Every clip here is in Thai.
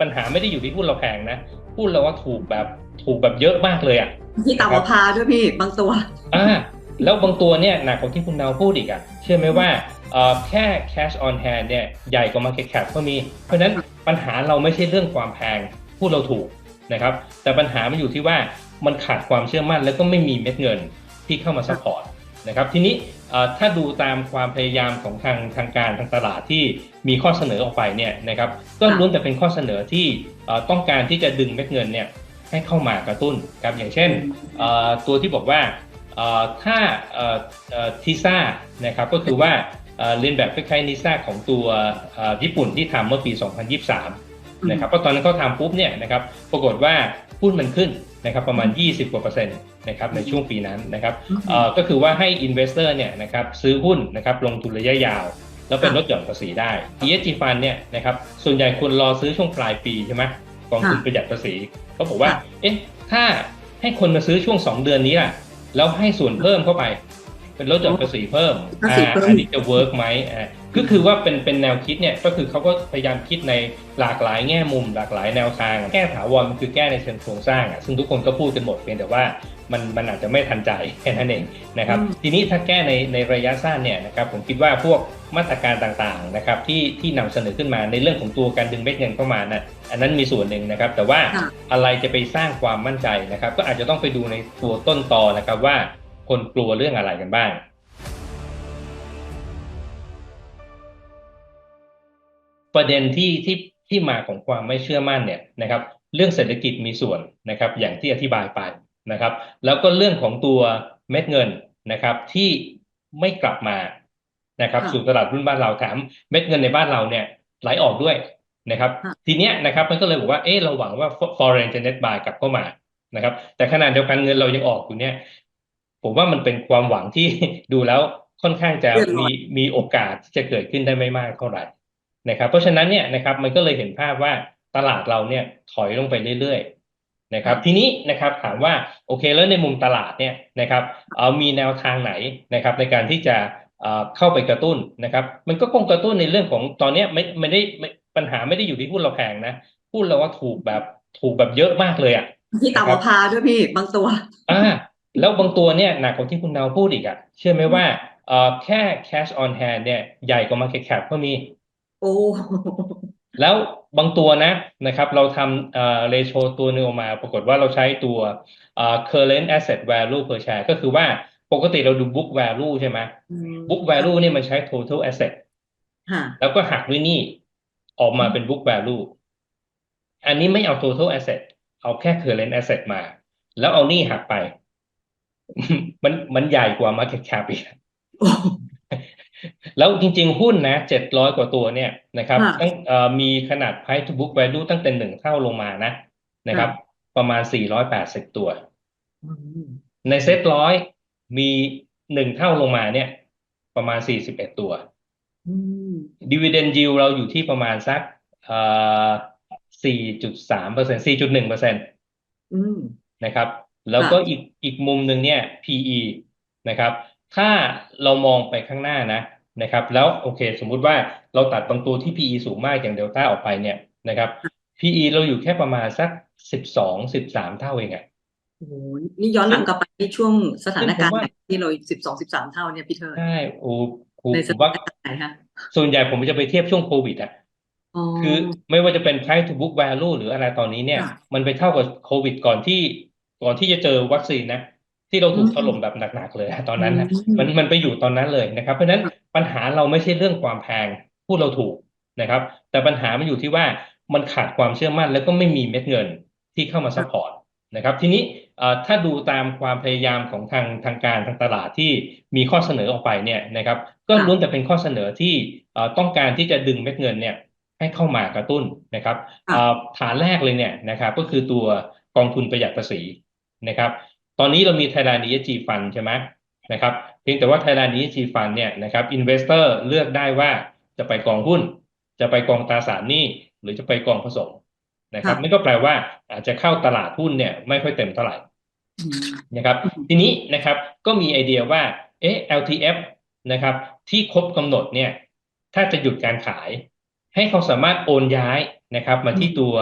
ปัญหาไม่ได้อยู่ที่หุ้นเราแพงนะหุ้นเราว่าถูกแบบถูกแบบเยอะมากเลยอะที่ต่ำกว่าพาด้วยพี่บางตัวอ่าแล้วบางตัวเนี่ยหนักกว่าที่คุณนาวพูดอีกอะเชื่อไหมว่าเอ่อแค่ cash on hand เนี่ยใหญ่กว่า market cap ก็มี เพราะฉะนั้นปัญหาเราไม่ใช่เรื่องความแพงพูดเราถูกนะครับ แต่ปัญหามันอยู่ที่ว่ามันขาดความเชื่อมั่น แล้วก็ไม่มีเม็ดเงินที่เข้ามาซัพพอร์ตนะครับ ทีนี้เอ่อ ถ้าดูตามความพยายามของทางทางการทางตลาดที่มีข้อเสนอออกไปเนี่ยนะครับก็ล้วนแต่เป็นข้อเสนอที่ต้องการที่จะดึงเม็ดเงินเนี่ยให้เข้ามากระตุ้นครับอย่างเช่นตัวที่บอกว่าถ้าทิซ่านะครับก็คือว่าเอ่อเรียนแบบคล้ายๆนิซ่าของตัวญี่ปุ่นที่ทำเมื่อปี 2023 นะครับเพราะตอนนั้นเขาทำปุ๊บเนี่ยนะครับปรากฏว่าหุ้นมันขึ้นนะครับประมาณ 20กว่าเปอร์เซ็นต์นะครับในช่วงปีนั้นนะครับเอ่อก็คือว่าให้ investor เนี่ยนะครับซื้อหุ้นนะครับลงทุนระยะยาว แล้วเป็นลดหย่อนภาษีได้ ESG fund เนี่ยนะครับส่วนใหญ่ควรรอซื้อช่วงปลายปีใช่ไหมกองทุนประหยัดภาษีเขาบอกว่าเอ๊ะถ้าให้คนมาซื้อช่วง 2 เดือนนี้ล่ะแล้วให้ส่วนเพิ่มเข้าไป เป็นลดหย่อนภาษีเพิ่มภาษีเพิ่มอันนี้จะเวิร์กไหมอ่าก็คือว่าเป็นเป็นแนวคิดเนี่ยก็คือเขาก็พยายามคิดในหลากหลายแง่มุม หลากหลายแนวทาง แก้ถาวรมันคือแก้ในเชิงโครงสร้างอะซึ่งทุกคนก็พูดกันหมดเพียงแต่ว่ามันมันอาจจะไม่ทันใจแค่นั้นเองนะครับอืมทีนี้ถ้าแก้ในในระยะสั้นเนี่ยนะครับผมคิดว่าพวกมาตรการต่างๆนะครับที่ที่นำเสนอขึ้นมาในเรื่องของตัวการดึงเม็ดเงินเข้ามานะอันนั้นมีส่วนหนึ่งนะครับ แต่ว่าค่ะอะไรจะไปสร้างความมั่นใจนะครับ ก็อาจจะต้องไปดูในตัวต้นตอนะครับว่าคนกลัวเรื่องอะไรกันบ้าง ประเด็นที่ที่ที่มาของความไม่เชื่อมั่นเนี่ยนะครับ เรื่องเศรษฐกิจมีส่วนนะครับ อย่างที่อธิบายไปนะครับ แล้วก็เรื่องของตัวเม็ดเงินนะครับ ที่ไม่กลับมานะครับค่ะสู่ตลาดหุ้นบ้านเราแถมเม็ดเงินในบ้านเราเนี่ยไหลออกด้วยนะครับค่ะทีเนี้ยนะครับมันก็เลยบอกว่าเออเราหวังว่า foreign จะ net buy กลับเข้ามานะครับ แต่ขณะเดียวกันเงินเรายังออกอยู่เนี่ย ผมว่ามันเป็นความหวังที่ดูแล้วค่อนข้างจะเลื่อนลอยมีมีโอกาสที่จะเกิดขึ้นได้ไม่มากเท่าไหร่ นะครับเพราะฉะนั้นเนี่ยนะครับมันก็เลยเห็นภาพว่าตลาดเราเนี่ยถอยลงไปเรื่อยๆนะครับทีนี้นะครับถามว่าโอเคแล้วในมุมตลาดเนี่ยนะครับเอามีแนวทางไหนนะครับในการที่จะเอ่อเข้าไปกระตุ้นนะครับ มันก็คงกระตุ้นในเรื่องของตอนเนี้ยไม่ไม่ได้ไม่ปัญหาไม่ได้อยู่ที่หุ้นเราแพงนะหุ้นเราว่าถูกแบบถูกแบบเยอะมากเลยอะที่ต่ำกว่าพาด้วยพี่บางตัวอ่าแล้วบางตัวเนี่ยหนักกว่าที่คุณนาวพูดอีกอะเชื่อไหมว่าเอ่อแค่ cash on hand เนี่ยใหญ่กว่า market cap ก็มี โอ้ แล้วบางตัวนะนะครับ เราทำเอ่อ ratio ตัวหนึงออกมา ปรากฏว่าเราใช้ตัวเอ่อ current asset value per share ก็คือว่าปกติเราดู book value ใช่ไหม อืม book value เนี่ยมันใช้ total asset ค่ะ แล้วก็หักด้วยหนี้ออกมาเป็น book value อันนี้ไม่เอา total asset เอาแค่ current asset มา แล้วเอาหนี้หักไป มันมันใหญ่กว่า market cap อีก โอ้ แล้วจริงๆ หุ้นนะเจ็ดร้อยกว่าตัวเนี่ยนะครับค่ะตั้งเอ่อมีขนาด price to book value ตั้งแต่หนึ่งเท่าลงมานะนะครับ ประมาณสี่ร้อยแปดสิบตัวอืมในเซ็ตร้อยมีหนึ่งเท่าลงมาเนี่ย ประมาณสี่สิบเอ็ดตัวอืม dividend yield เราอยู่ที่ประมาณสักเอ่อสี่จุดสามเปอร์เซ็นต์สี่จุดหนึ่งเปอร์เซ็นต์อืมนะครับ แล้วก็อีกอีกมุมหนึ่งเนี่ย PE นะครับ ถ้าเรามองไปข้างหน้านะนะครับ แล้วโอเค สมมุติว่าเราตัดบางตัวที่ PE สูงมากอย่างเดลต้าออกไปเนี่ยนะครับ PE เราอยู่แค่ประมาณสักสิบสองสิบสามเท่าเองอะโอ้โหนี่ย้อนหลังกลับไปที่ช่วงสถานการณ์ซึ่งผมว่าไหนที่เราสิบสองสิบสามเท่าเนี่ยพี่เทิร์นใช่โอ้โหในผสมถาว่านการณ์ไหนฮะส่วนใหญ่ผมจะไปเทียบช่วงโควิดอะอ๋อคือไม่ว่าจะเป็น price to book value หรืออะไรตอนนี้เนี่ยค่ะมันไปเท่ากับโควิดก่อนที่ก่อนที่จะเจอวัคซีนนะ ที่เราถูกอืมถล่มแบบหนักๆเลยอะตอนนั้นนะอืมมันมันไปอยู่ตอนนั้นเลยนะครับ เพราะฉะนั้นปัญหาเราไม่ใช่เรื่องความแพงพูดเราถูกนะครับ แต่ปัญหามันอยู่ที่ว่ามันขาดความเชื่อมั่น แล้วก็ไม่มีเม็ดเงินที่เข้ามาซัพพอร์ตนะครับ ทีนี้เอ่อถ้าดูตามความพยายามของทางทางการทางตลาดที่มีข้อเสนอออกไปเนี่ยนะครับ ก็ค่ะล้วนแต่เป็นข้อเสนอที่เอ่อต้องการที่จะดึงเม็ดเงินเนี่ยให้เข้ามากระตุ้นนะครับค่ะเอ่อฐานแรกเลยเนี่ยนะครับ ก็คือตัวกองทุนประหยัดภาษีนะครับ ตอนนี้เรามี Thailand ESG Fund ใช่ไหมนะครับเพียงแต่ว่า Thailand ESG Fund เนี่ยนะครับ investor เลือกได้ว่าจะไปกองหุ้น จะไปกองตราสารหนี้หรือจะไปกองผสมนะครับค่ะนั่นก็แปลว่าอาจจะเข้าตลาดหุ้นเนี่ยไม่ค่อยเต็มเท่าไหร่อืมนะครับอืมทีนี้นะครับก็มีไอเดียว่าเอ๊ะ LTF นะครับ ที่ครบกำหนดเนี่ย ถ้าจะหยุดการขาย ให้เขาสามารถโอนย้ายนะครับ มาที่ตัว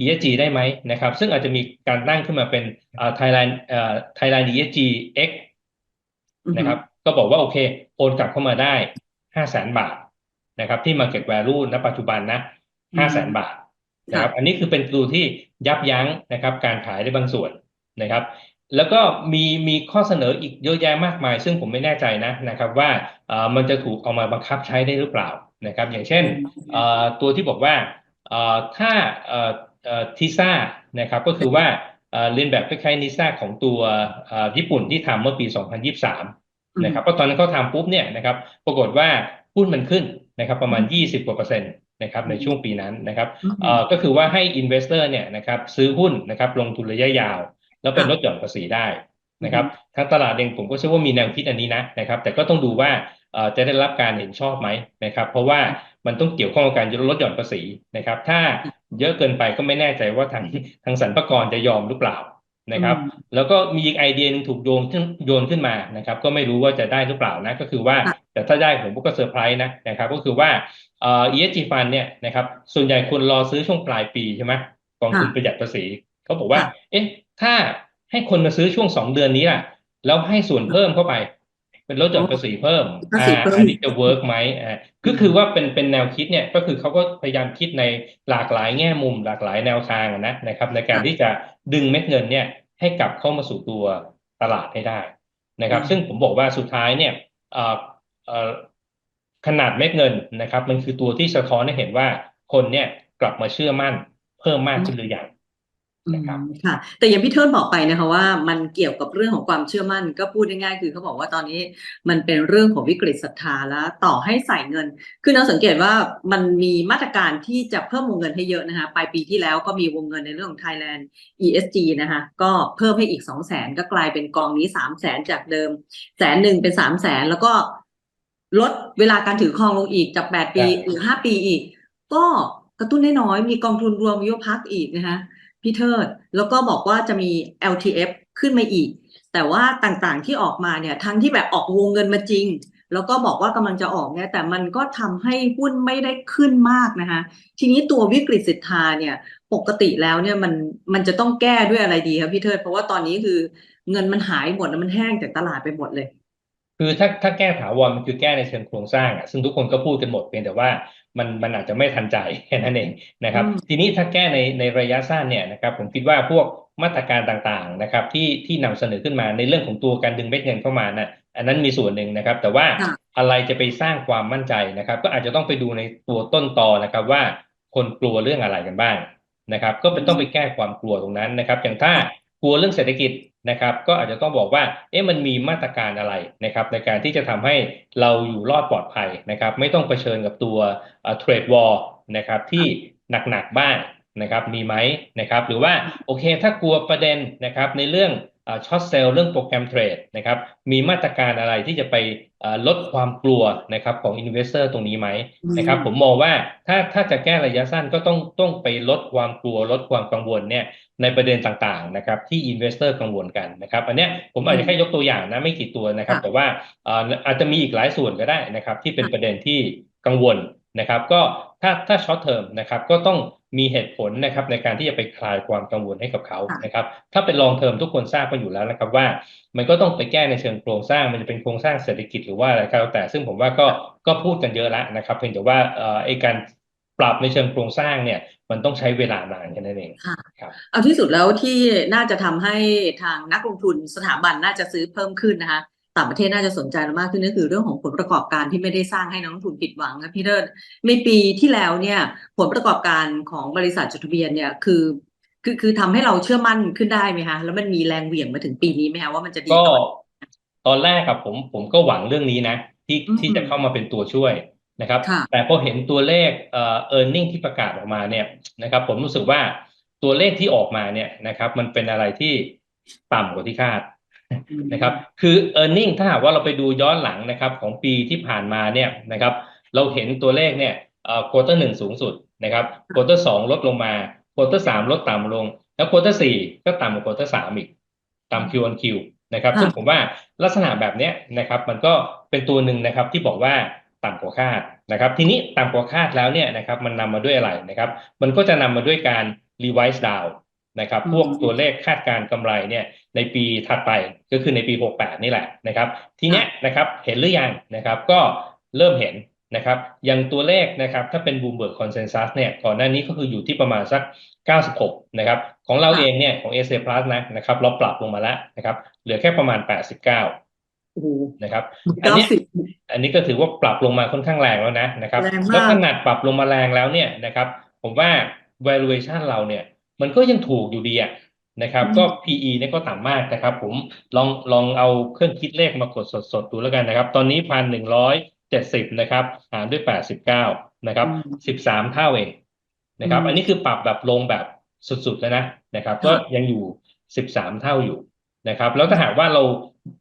ESG ได้ไหมนะครับ ซึ่งอาจจะมีการตั้งขึ้นมาเป็นเอ่อ Thailand เอ่อ Thailand ESG X อือฮึนะครับ ก็บอกว่าโอเค โอนกลับเข้ามาได้ห้าแสนบาทนะครับ ที่ Market Value ณปัจจุบันนะห้าแสนบาทนะครับ อันนี้คือเป็นตัวที่ยับยั้งนะครับ การขายได้บางส่วนนะครับ แล้วก็มีมีข้อเสนออีกเยอะแยะมากมาย ซึ่งผมไม่แน่ใจนะนะครับ ว่าเอ่อมันจะถูกเอามาบังคับใช้ได้หรือเปล่านะครับ อย่างเช่นเอ่อตัวที่บอกว่าเอ่อถ้าเอ่อเอ่อ ทิซ่านะครับก็คือว่าเอ่อเรียนแบบคล้ายๆนิซ่าของตัวเอ่อญี่ปุ่นที่ทำเมื่อปี 2023 นะครับเพราะตอนนั้นเขาทำปุ๊บเนี่ยนะครับปรากฏว่าหุ้นมันขึ้นนะครับประมาณ 20กว่าเปอร์เซ็นต์นะครับในช่วงปีนั้นนะครับอืมเอ่อก็คือว่าให้ investor เนี่ยนะครับซื้อหุ้นนะครับลงทุนระยะยาว แล้วเป็นค่ะลดหย่อนภาษีได้นะครับทางตลาดเองผมก็เชื่อว่ามีแนวคิดอันนี้นะนะครับแต่ก็ต้องดูว่าเอ่อจะได้รับการเห็นชอบไหมนะครับเพราะว่ามันต้องเกี่ยวข้องกับการลดหย่อนภาษีนะครับ ถ้า เยอะเกินไปก็ไม่แน่ใจว่าทางทางสรรพากรจะยอมหรือเปล่านะครับอืมแล้วก็มีอีกไอเดียหนึงถูกโยนขึ้นโยนขึ้นมานะครับ ก็ไม่รู้ว่าจะได้หรือเปล่านะก็คือว่าค่ะแต่ถ้าได้ผมก็เซอร์ไพรส์นะนะครับ ก็คือว่าเอ่อ ESG fund เนี่ยนะครับส่วนใหญ่คนรอซื้อช่วงปลายปีใช่ไหมกองทุนค่ะประหยัดภาษีเขาบอกว่าค่ะเอ๊ะ ถ้าให้คนมาซื้อช่วงสองเดือนนี้ล่ะ แล้วให้ส่วนเพิ่มเข้าไป เป็นลดหย่อนภาษีเพิ่มภาษีอ่าเพิ่มอันนี้จะเวิร์กไหมอ่าก็คือว่าเป็นเป็นแนวคิดเนี่ยก็คือเขาก็พยายามคิดในหลากหลายแง่มุม หลากหลายแนวทางอะนะนะครับ ในการที่จะดึงเม็ดเงินเนี่ยให้กลับเข้ามาสู่ตัวตลาดให้ได้นะครับอืมซึ่งผมบอกว่าสุดท้ายเนี่ยเอ่อเอ่อขนาดเม็ดเงินนะครับ มันคือตัวที่สะท้อนให้เห็นว่าคนเนี่ยกลับมาเชื่อมั่น เพิ่มมากขึ้นหรือยังอืม นะครับค่ะแต่อย่างพี่เทิร์นบอกไปนะคะว่ามันเกี่ยวกับเรื่องของความเชื่อมั่น ก็พูดง่ายๆคือเขาบอกว่าตอนนี้มันเป็นเรื่องของวิกฤตศรัทธาแล้วต่อให้ใส่เงิน คือเราสังเกตว่ามันมีมาตรการที่จะเพิ่มวงเงินให้เยอะนะคะปลายปีที่แล้วก็มีวงเงินในเรื่องของ Thailand ESG นะคะก็เพิ่มให้อีกสองแสนก็กลายเป็นกองนี้สามแสนจากเดิมแสนหนึ่งเป็นสามแสนแล้วก็ลดเวลาการถือครองลงอีกจากแปดปีใช่หรือห้าปีอีก ก็กระตุ้นได้น้อยมีกองทุนรวมวิวพักอีกนะคะ พี่เทิด แล้วก็บอกว่าจะมี LTF ขึ้นมาอีก แต่ว่าต่างๆที่ออกมาเนี่ยทั้งที่แบบออกวงเงินมาจริง แล้วก็บอกว่ากำลังจะออกเนี่ยแต่มันก็ทำให้หุ้นไม่ได้ขึ้นมากนะคะทีนี้ตัววิกฤตศรัทธาเนี่ยปกติแล้วเนี่ยมันมันจะต้องแก้ด้วยอะไรดีครับพี่เทิด เพราะว่าตอนนี้คือเงินมันหายหมดแล้วมันแห้งจากตลาดไปหมดเลยคือถ้าถ้าแก้ถาวรมันคือแก้ในเชิงโครงสร้างอะซึ่งทุกคนก็พูดกันหมดเพียงแต่ว่า มันมันอาจจะไม่ทันใจแค่นั้นเองนะครับอืมทีนี้ถ้าแก้ในในระยะสั้นเนี่ยนะครับผมคิดว่าพวกมาตรการต่างๆนะครับที่ที่นำเสนอขึ้นมาในเรื่องของตัวการดึงเม็ดเงินเข้ามานะอันนั้นมีส่วนหนึ่งนะครับ แต่ว่าค่ะอะไรจะไปสร้างความมั่นใจนะครับ ก็อาจจะต้องไปดูในตัวต้นตอนะครับว่าคนกลัวเรื่องอะไรกันบ้างนะครับ ก็เป็นต้องไปแก้ความกลัวตรงนั้นนะครับ อย่างถ้า กลัวเรื่องเศรษฐกิจนะครับ ก็อาจจะต้องบอกว่า เอ๊ะมันมีมาตรการอะไรนะครับ ในการที่จะทำให้เราอยู่รอดปลอดภัยนะครับ ไม่ต้องเผชิญกับตัวเทรดวอลนะครับที่หนักๆบ้างนะครับ มีไหมนะครับ หรือว่าโอเคถ้ากลัวประเด็นนะครับในเรื่อง ช็อตเซลล์เรื่องโปรแกรมเทรดนะครับมีมาตรการอะไรที่จะไปเอ่อลดความกลัวนะครับของ Investor ตรงนี้ไหมนะครับผมมองว่าถ้าถ้าจะแก้ระยะสั้นก็ต้องต้องไปลดความกลัว ลดความกังวลเนี่ยในประเด็นต่างๆนะครับที่ investor กังวลกันนะครับอันเนี้ยผมอาจจะแค่ยกตัวอย่างนะไม่กี่ตัวนะครับค่ะแต่ว่าเอ่ออาจจะมีอีกหลายส่วนก็ได้นะครับที่เป็นประเด็นที่กังวลนะครับก็ถ้าถ้าช็อตเทอมนะครับก็ต้อง มีเหตุผลนะครับในการที่จะไปคลายความกังวลให้กับเขาค่ะนะครับถ้าเป็นลองเทอมทุกคนทราบกันอยู่แล้วนะครับว่ามันก็ต้องไปแก้ในเชิงโครงสร้างมันจะเป็นโครงสร้างเศรษฐกิจหรือว่าอะไรก็แล้วแต่ซึ่งผมว่าก็ก็พูดกันเยอะแล้วนะครับเพียงแต่ว่าเอ่อไอการปรับในเชิงโครงสร้างเนี่ยมันต้องใช้เวลานานแค่นั้นเองค่ะครับเอาที่สุดแล้วที่น่าจะทำให้ทางนักลงทุนสถาบันน่าจะซื้อเพิ่มขึ้นนะคะ ต่างประเทศน่าจะสนใจเรามากขึ้นก็คือเรื่องของผลประกอบการที่ไม่ได้สร้างให้นักลงทุนผิดหวังครับพี่เลิศในปีที่แล้วเนี่ยผลประกอบการของบริษัทจดทะเบียนเนี่ยคือคือคือทำให้เราเชื่อมั่นขึ้นได้ไหมคะแล้วมันมีแรงเหวี่ยงมาถึงปีนี้ไหมคะว่ามันจะดีก็ต่อตอนแรกครับผมผมก็หวังเรื่องนี้นะ ที่อืมที่จะเข้ามาเป็นตัวช่วยนะครับ ค่ะ แต่พอเห็นตัวเลขเอ่อ earning ที่ประกาศออกมาเนี่ยนะครับ ผมรู้สึกว่าตัวเลขที่ออกมาเนี่ยนะครับ มันเป็นอะไรที่ต่ำกว่าที่คาด นะครับ คือ e a r n i n g ถ้าหากว่าเราไปดูย้อนหลังนะครับของปีที่ผ่านมาเนี่ยนะครับเราเห็นตัวเลขเนี่ยเอ่อ quarter หนึ่งสูงสุดนะครับ quarter สองลดลงมา quarter สามลดต่ำลง แล้ว quarter สี่ก็ต่ำกว่า quarter สามอีกต่ำ Q on Q นะครับค่ะซึ่งผมว่าลักษณะแบบเนี้ยนะครับ มันก็เป็นตัวหนึ่งนะครับที่บอกว่าต่ำกว่าคาดนะครับ ทีนี้ต่ำกว่าคาดแล้วเนี่ยนะครับมันนำมาด้วยอะไรนะครับ มันก็จะนำมาด้วยการ revise down นะครับอืมพวกตัวเลขคาดการณ์กำไรเนี่ยในปีถัดไปก็คือในปี 68 นี่แหละนะครับ ทีเนี้ยนะครับเห็นหรือยังนะครับก็เริ่มเห็นนะครับอย่างตัวเลขนะครับถ้าเป็น Bloomberg Consensus เนี่ยก่อนหน้านี้ก็คืออยู่ที่ประมาณสัก 96 นะครับของเราค่ะเองเนี่ยของ SA Plus นะนะครับเราปรับลงมาแล้วนะครับเหลือแค่ประมาณ 89โอ้โหนะครับอันเก้าเนี้ยสิบอันนี้ก็ถือว่าปรับลงมาค่อนข้างแรงแล้วนะนะครับแรงมากแล้วขนาดปรับลงมาแรงแล้วเนี่ยนะครับผมว่า valuation เราเนี่ย มันก็ยังถูกอยู่ดีอะนะครับ ก็ PE เนี่ยก็ต่ำมากนะครับ ผมลองลองเอาเครื่องคิดเลขมากดสดๆดูแล้วกันนะครับ ตอนนี้พันหนึ่งร้อยเจ็ดสิบนะครับหารด้วยแปดสิบเก้านะครับอืมสิบสามเท่าเองนะครับอืมอันนี้คือปรับแบบลงแบบสุดๆแล้วนะนะครับค่ะก็ยังอยู่สิบสามเท่าอยู่นะครับ แล้วถ้าหากว่าเรา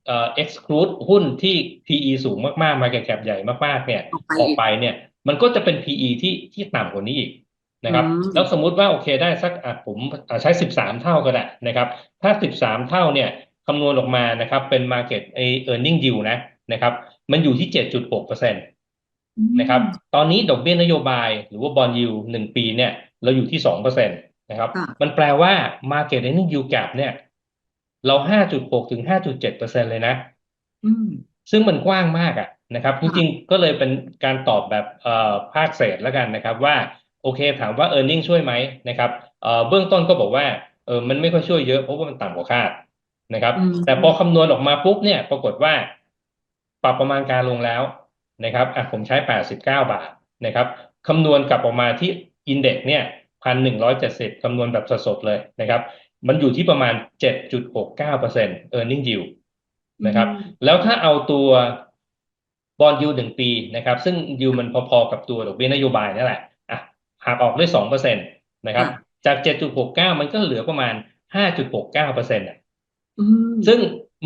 เอ่อ exclude หุ้นที่ PE สูงมากๆ market cap ใหญ่มากๆ เนี่ยออกไปออกอีกไปเนี่ย มันก็จะเป็น PE ที่ที่ต่ำกว่านี้อีก นะครับอืมแล้วสมมุติว่าโอเคได้สักอะผมอะใช้ 13 เท่าก็ได้นะครับ ถ้า 13 เท่าเนี่ยคำนวณออกมานะครับ เป็น market ไอ earning yield นะนะครับ มันอยู่ที่ 7.6เปอร์เซ็นต์นะครับ ตอนนี้ดอกเบี้ยนโยบายหรือว่า bond yield หนึ่งปีเนี่ย เราอยู่ที่2เปอร์เซ็นต์นะครับค่ะมันแปลว่า market earning yield gap เนี่ย เรา5.6ถึง5.7เปอร์เซ็นต์เลยนะอืมซึ่งมันกว้างมากอะนะครับจค่ะริงๆก็เลยเป็นการตอบแบบเอ่อภาคเศษแล้วกันนะครับว่า โอเค ถามว่า e a r n i n g ช่วยไหมนะครับเอ่อเบื้องต้นก็บอกว่าเออมันไม่ค่อยช่วยเยอะเพราะว่ามันต่ำกว่าคาดนะครับอืมแต่พอคำนวณออกมาปุ๊บเนี่ยปรากฏว่า ปรับประมาณการลงแล้วนะครับอะผมใช้ 89 บาทนะครับคำนวณกลับออกมาที่อินเด็กเนี่ยพันหนึ่งร้อยเจ็ดสิบคำนวณแบบสดๆเลยนะครับ มันอยู่ที่ประมาณ7.69% earning yield นะครับอืมแล้วถ้าเอาตัวบอลยูหนึ่งปีนะครับ ซึ่งยูมันพอๆกับตัวดอกเบี้ยนโยบายนั่นแหละอะ หากออกด้วยสองเปอร์เซ็นต์นะครับค่ะจากเจ็ดจุดหกเก้ามันก็เหลือประมาณห้าจุดหกเก้าเปอร์เซ็นต์อืมซึ่ง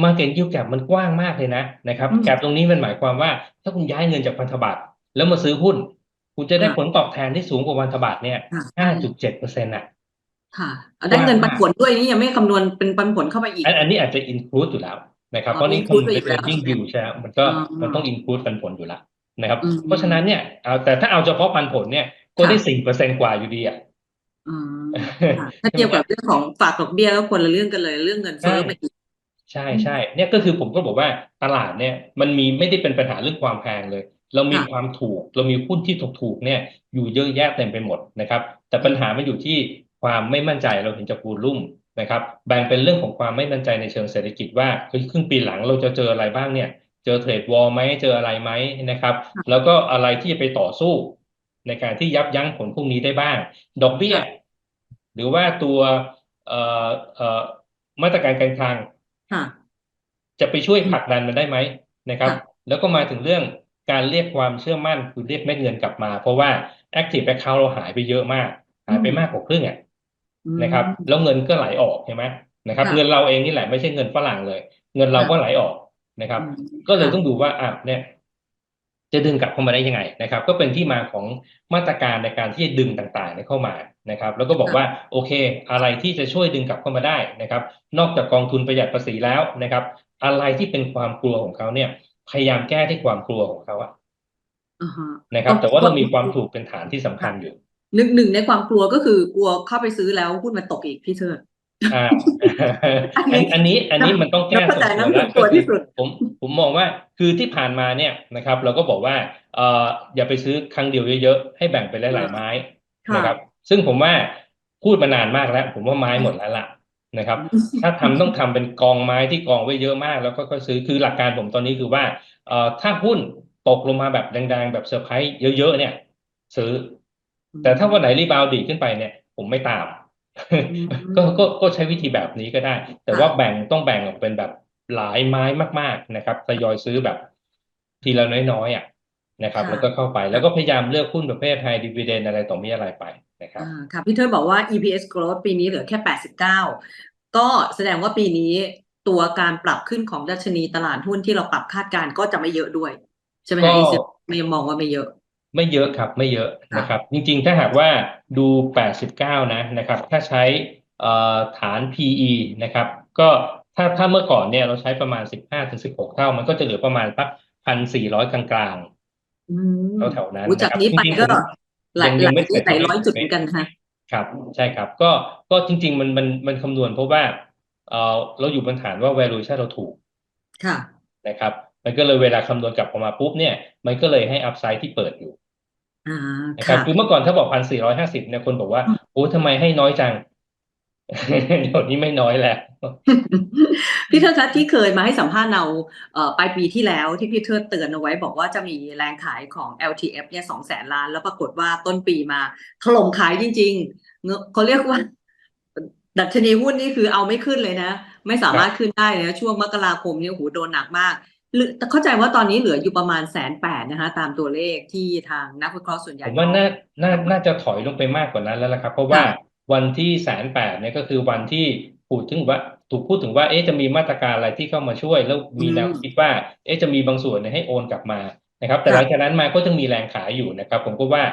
มาเก็ตยิวแกมันกว้างมากเลยนะนะครับอืมแกตรงนี้มันหมายความว่า ถ้าคุณย้ายเงินจากพันธบัตรแล้วมาซื้อหุ้น คุณจะได้ค่ะผลตอบแทนที่สูงกว่าพันธบัตรเนี่ยค่ะห้าจุดเจ็ดเปอร์เซ็นต์อะค่ะเอาได้เงินปันผลด้วยนี่ยังไม่คำนวณเป็นปันผลเข้าไปอีก อันอันนี้อาจจะ include อยู่แล้วนะครับอ๋อเพราะนี่ include คำนวณเป็นไปอยู่แล้ว earning yield ใช่ไหมมันก็อ๋อมันต้อง include ปันผลอยู่แล้วนะครับอืมเพราะฉะนั้นเนี่ยเอาแต่ถ้าเอาเฉพาะปันผลเนี่ย ก็ได้สี่เปอร์เซ็นต์กว่าอยู่ดีอะอืมค่ะถ้าเทียบกับเรื่องของฝากดอกเบี้ยก็คนละเรื่องกันเลยเรื่องเงินเฟ้อใช่มาอีกใช่ใช่เนี่ยก็คือผมก็บอกว่าตลาดเนี่ยมันมีไม่ได้เป็นปัญหาเรื่องความแพงเลย เรามีค่ะความถูก เรามีหุ้นที่ถูกถูกๆเนี่ย อยู่เยอะแยะเต็มไปหมดนะครับ แต่ปัญหามันอยู่ที่ความไม่มั่นใจเราเห็นจากวูลุ่มนะครับแบ่งเป็นเรื่องของความไม่มั่นใจในเชิงเศรษฐกิจว่าเฮ้ยครึ่งปีหลังเราจะเจออะไรบ้างเนี่ย เจอเทรดวอร์ไหมเจออะไรไหมนะครับค่ะแล้วก็อะไรที่จะไปต่อสู้ ในการที่ยับยั้งผลพวกนี้ได้บ้าง ดอกเบี้ยค่ะหรือว่าตัวเอ่อเอ่อมาตรการการคลังค่ะจะไปช่วยผลักดันมันได้ไหมนะครับค่ะแล้วก็มาถึงเรื่องการเรียกความเชื่อมั่นคือเรียกเม็ดเงินกลับมา เพราะว่า active account เราหายไปเยอะมาก หายไปมากกว่าครึ่งอะอืมนะครับ แล้วเงินก็ไหลออกใช่ไหมนะครับค่ะเงินเราเองนี่แหละไม่ใช่เงินฝรั่งเลย เงินเราค่ะก็ไหลออกนะครับอืมก็เลยค่ะต้องดูว่าอะเนี่ย จะดึงกลับเข้ามาได้ยังไงนะครับ ก็เป็นที่มาของมาตรการในการที่จะดึงต่างๆเนี่ยเข้ามานะครับ แล้วก็บอกว่าโอเค อะไรที่จะช่วยดึงกลับเข้ามาได้นะครับ นอกจากกองทุนประหยัดภาษีแล้วนะครับ อะไรที่เป็นความกลัวของเขาเนี่ย พยายามแก้ที่ความกลัวของเขาอะอ่าฮะนะครับก็แต่ว่าเรามีความถูกเป็นฐานที่สำคัญอยู่หนึ่งหนึ่งในความกลัวก็คือกลัวเข้าไปซื้อแล้วหุ้นมันตกอีกพี่เชิด อ่าอันนี้อันอันนี้อันนี้มันต้องแก้เข้าส่ใจวนนั่ตัวนคืแล้อวกลัวที่สุดผมผมมองว่าคือที่ผ่านมาเนี่ยนะครับ เราก็บอกว่าเอ่ออย่าไปซื้อครั้งเดียวเยอะๆให้แบ่งเป็นหลายๆไม้ค่ะนะครับ ซึ่งผมว่าพูดมานานมากแล้ว ผมว่าไม้หมดแล้วล่ะนะครับ ถ้าทำต้องทำเป็นกองไม้ที่กองไว้เยอะมาก แล้วก็ค่อยๆซื้อคือหลักการผมตอนนี้คือว่าเอ่อถ้าหุ้นตกลงมาแบบแดงๆแบบเซอร์ไพรส์เยอะๆเนี่ย ซื้อ แต่ถ้าวันไหนรีบาวด์ดีขึ้นไปเนี่ย ผมไม่ตามอืม ก็ก็ก็ใช้วิธีแบบนี้ก็ได้ แต่ค่ะว่าแบ่งต้องแบ่งออกเป็นแบบหลายไม้มาก ๆนะครับทยอยซื้อแบบ ทีละน้อยๆอะนะครับ ค่ะ แล้วก็เข้าไปแล้วก็พยายามเลือกหุ้นประเภท high dividend อะไรต่อมีอะไรไปนะครับ อ่าค่ะพี่เทิดบอกว่า EPS growth ปีนี้เหลือแค่ 89 ก็แสดงว่าปีนี้ตัวการปรับขึ้นของดัชนีตลาดหุ้นที่เราปรับคาดการณ์ก็จะไม่เยอะด้วย ใช่ไหมก็ คะอีซิไม่มองว่าไม่เยอะ ไม่เยอะครับไม่เยอะค่ะนะครับ จริงๆ ถ้าหากว่าดู 89 นะนะครับ ถ้าใช้เอ่อฐาน PE นะครับ ก็ถ้าถ้าเมื่อก่อนเนี่ยเราใช้ประมาณ 15ถึง16 เท่า มันก็จะเหลือประมาณสัก1,400 กลางอืมแถวๆนั้นโอ้จากนะครับนี้ไปจริงๆก็ผมหลายยังหยัลางไม่ยที่หลายร้อยจุดเสร็จเหมือนกันค่ะครับ ใช่ครับ ก็ก็จริง ๆ มันมันมันคำนวณเพราะว่าเออเราอยู่บนฐานว่า valuation เราถูกค่ะนะครับ มันก็เลยเวลาคำนวณกลับออกมาปุ๊บเนี่ย มันก็เลยให้ upside ที่เปิดอยู่อ่า นะครับค่ะคือเมื่อก่อนถ้าบอกพันสี่ร้อยห้าสิบเนี่ยคนบอกว่าอืมโอ้ทำไมให้น้อยจังเดี๋ยวนี้ไม่น้อยแล้ว พี่เทิดคะที่เคยมาให้สัมภาษณ์เราเอ่อปลายปีที่แล้วที่พี่เทิดเตือนเอาไว้ บอกว่าจะมีแรงขายของ LTF เนี่ยสองแสนล้าน แล้วปรากฏว่าต้นปีมาถล่มขายจริงๆเงอะเขาเรียกว่า ดัชนีหุ้นนี่คือเอาไม่ขึ้นเลยนะ ไม่สามารถขึ้นได้เลยนะช่วงมกราคมเนี่ยโอ้โหโดนหนักมากหรือแต่ เข้าใจว่าตอนนี้เหลืออยู่ประมาณแสนแปดนะคะตามตัวเลขที่ทางนักวิเคราะห์ส่วนใหญ่ผมว่าน่าน่าน่าจะถอยลงไปมากกว่านั้นแล้วละครับ เพราะว่าค่ะวันที่แสนแปดเนี่ยก็คือวันที่พูดถึงว่าถูกพูดถึงว่าเอ๊ะจะมีมาตรการอะไรที่เข้ามาช่วย แล้วมีแนวคิดว่าเอ๊ะจะมีบางส่วนเนี่ยให้โอนกลับมานะครับ แต่หลังจากนั้นมาก็จะมีแรงขายอยู่นะครับ ผมก็ว่า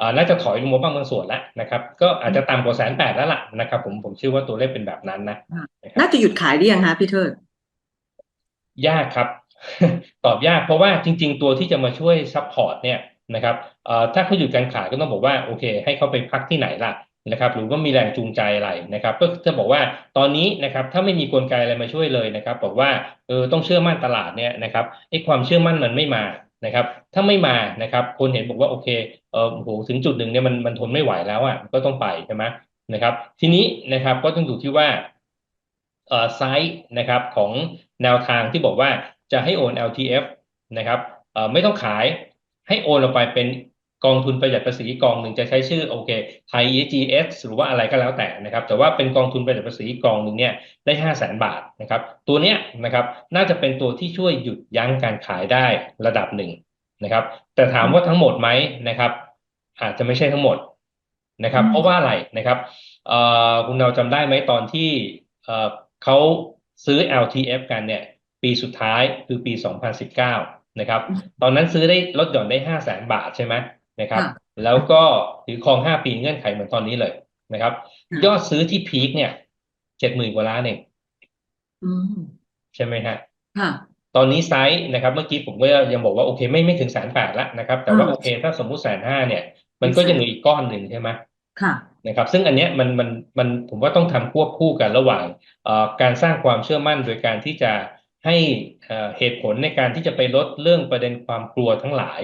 อ่าน่าจะถอยลงมาบ้างบางส่วนแล้วนะครับ ก็อาจจะต่ำกว่าแสนแปดแล้วล่ะนะครับ ผมผมเชื่อว่าตัวเลขเป็นแบบนั้นนะนะครับน่าจะหยุดขายได้ยังคะพี่เทิดยากครับ ตอบยากเพราะว่าจริง ๆ ตัวที่จะมาช่วยซัพพอร์ตเนี่ยนะครับถ้าเขาหยุดการขายก็ต้องบอกว่าโอเค ให้เขาไปพักที่ไหนล่ะนะครับหรือว่ามีแรงจูงใจอะไรนะครับก็จะบอกว่าตอนนี้นะครับถ้าไม่มีกลไกอะไรมาช่วยเลยนะครับบอกว่าเออต้องเชื่อมั่นตลาดเนี่ยนะครับไอ้ความเชื่อมั่นมันไม่มานะครับถ้าไม่มานะครับคนเห็นบอกว่าโอเคเออโอ้โหถึงจุดหนึ่งเนี่ยมันมันทนไม่ไหวแล้วอะก็ต้องไปใช่ไหมนะครับทีนี้นะครับก็ต้องดูที่ว่าเอ่อไซส์นะครับของแนวทางที่บอกว่า จะให้โอน LTF นะครับเอ่อไม่ต้องขายให้โอนลงไปเป็นกองทุนประหยัดภาษีกองหนึ่งจะใช้ชื่อโอเคไทย EGS หรือว่าอะไรก็แล้วแต่นะครับ แต่ว่าเป็นกองทุนประหยัดภาษีกองหนึ่งเนี่ยได้ห้าแสนบาทนะครับ ตัวเนี้ยนะครับน่าจะเป็นตัวที่ช่วยหยุดยั้งการขายได้ระดับหนึ่งนะครับ แต่ถามว่าทั้งหมดไหมนะครับ อาจจะไม่ใช่ทั้งหมดนะครับอืมเพราะว่าอะไรนะครับเอ่อคุณเราจำได้ไหมตอนที่เอ่อเขาซื้อ LTF กันเนี่ย ปีสุดท้ายคือปี 2019 นะครับ ตอนนั้นซื้อได้ลดหย่อนได้ 5 0 0แสนบาทใช่ไหมนะครับค่ะแล้วก็ถือครอง 5 ปีเงื่อนไขเหมือนตอนนี้เลยนะครับค่ะยอดซื้อที่พีคเนี่ย70,000กว่าล้านเองอืมใช่ไหมฮะค่ะตอนนี้ไซส์นะครับ เมื่อกี้ผมก็ยังบอกว่าโอเคไม่ไม่ถึงแสนแปดแล้วนะครับ แต่ว่าอืมโอเค ถ้าสมมุติแสนห้าเนี่ย มันก็ยังเหลืออีกก้อนหนึ่งใช่ไหมค่ะนะครับ ซึ่งอันเนี้ยมันมันมันผมว่าต้องทำควบคู่กันระหว่างเอ่อการสร้างความเชื่อมั่นโดยการที่จะ ให้เอ่อเหตุผลในการที่จะไปลดเรื่องประเด็นความกลัวทั้งหลาย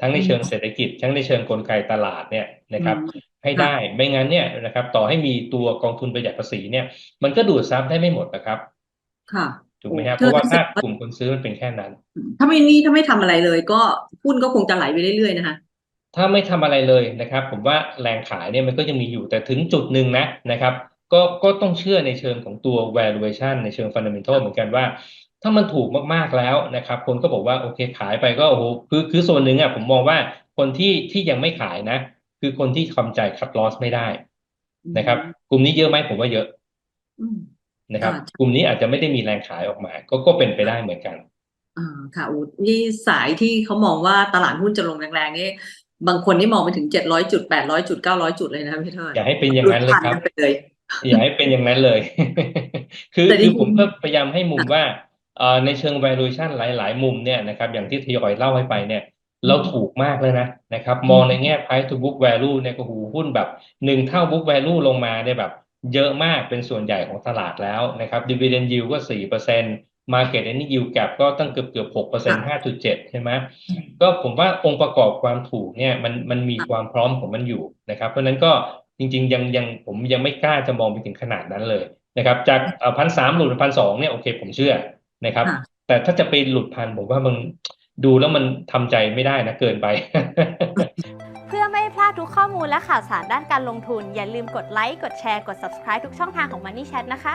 ทั้งในเชิงเศรษฐกิจ ทั้งในเชิงกลไกตลาดเนี่ยนะครับอืมให้ได้ไม่งั้นเนี่ยนะครับ ต่อให้มีตัวกองทุนประหยัดภาษีเนี่ย มันก็ดูดซับได้ไม่หมดนะครับ ค่ะถูกไหมครับโอ้เพราะว่าเธอถ้ารู้สึกว่ากลุ่มคนซื้อมันเป็นแค่นั้น ถ้าไม่นี่ถ้าไม่ทำอะไรเลย ก็หุ้นก็คงจะไหลไปเรื่อยๆนะคะถ้าไม่ทำอะไรเลยนะครับ ผมว่าแรงขายเนี่ยมันก็ยังมีอยู่แต่ถึงจุดหนึ่งนะนะครับ ก็ก็ต้องเชื่อในเชิงของตัว valuation ในเชิง fundamental เหมือนกันว่า ถ้ามันถูกมากๆแล้วนะครับ คนก็บอกว่าโอเคขายไปก็โอ้โหคือคือส่วนหนึ่งอะผมมองว่าคนที่ที่ยังไม่ขายนะ คือคนที่ทำใจ cut loss ไม่ได้นะครับ กลุ่มนี้เยอะไหมผมว่าเยอะอืมนะครับค่ะกลุ่มนี้อาจจะไม่ได้มีแรงขายออกมา ก็ก็เป็นไปได้เหมือนกันอ่าค่ะอูนี่สายที่เขามองว่าตลาดหุ้นจะลงแรงๆนี่บางคนนี่มองไปถึงเจ็ดร้อยจุดแปดร้อยจุดเก้าร้อยจุดเลยนะพี่เทิดอย่าให้เป็นอย่างนั้นเลยครับหดพักัไปเลยอย่าให้เป็นอย่างนั้นเลย คือแต่จริคืงอผมก็พยายามให้มุมว่าเอ่อ ในเชิง valuation หลาย ๆ มุมเนี่ยนะครับอย่างที่ทยอยเล่าให้ไปเนี่ยเราถูกมากเลยนะนะครับมองในแง่ price to book value เนี่ยก็หูหุ้นแบบหนึ่งเท่า book value ลงมาเนี่ยแบบเยอะมากเป็นส่วนใหญ่ของตลาดแล้วนะครับ dividend yield ก็สี่เปอร์เซ็นต์ market any yield gap ก็ตั้งเกือบเกือบหกเปอร์เซ็นต์ห้าจุดเจ็ดใช่ไหมก็ผมว่าองค์ประกอบความถูกเนี่ยมันมันมีความพร้อมของมันอยู่นะครับ เพราะฉะนั้นก็จริง ๆ ยังยังผมยังไม่กล้าจะมองไปถึงขนาดนั้นเลยนะครับจากพันสามหลุดพันสองเนี่ยโอเคผมเชื่อ นะครับค่ะแต่ถ้าจะไปหลุดพันผมว่ามันดูแล้วมันทำใจไม่ได้นะเกินไป เพื่อไม่พลาดทุกข้อมูลและข่าวสารด้านการลงทุน อย่าลืมกดไลค์กดแชร์กด subscribe ทุกช่องทางของ Money Chat นะคะ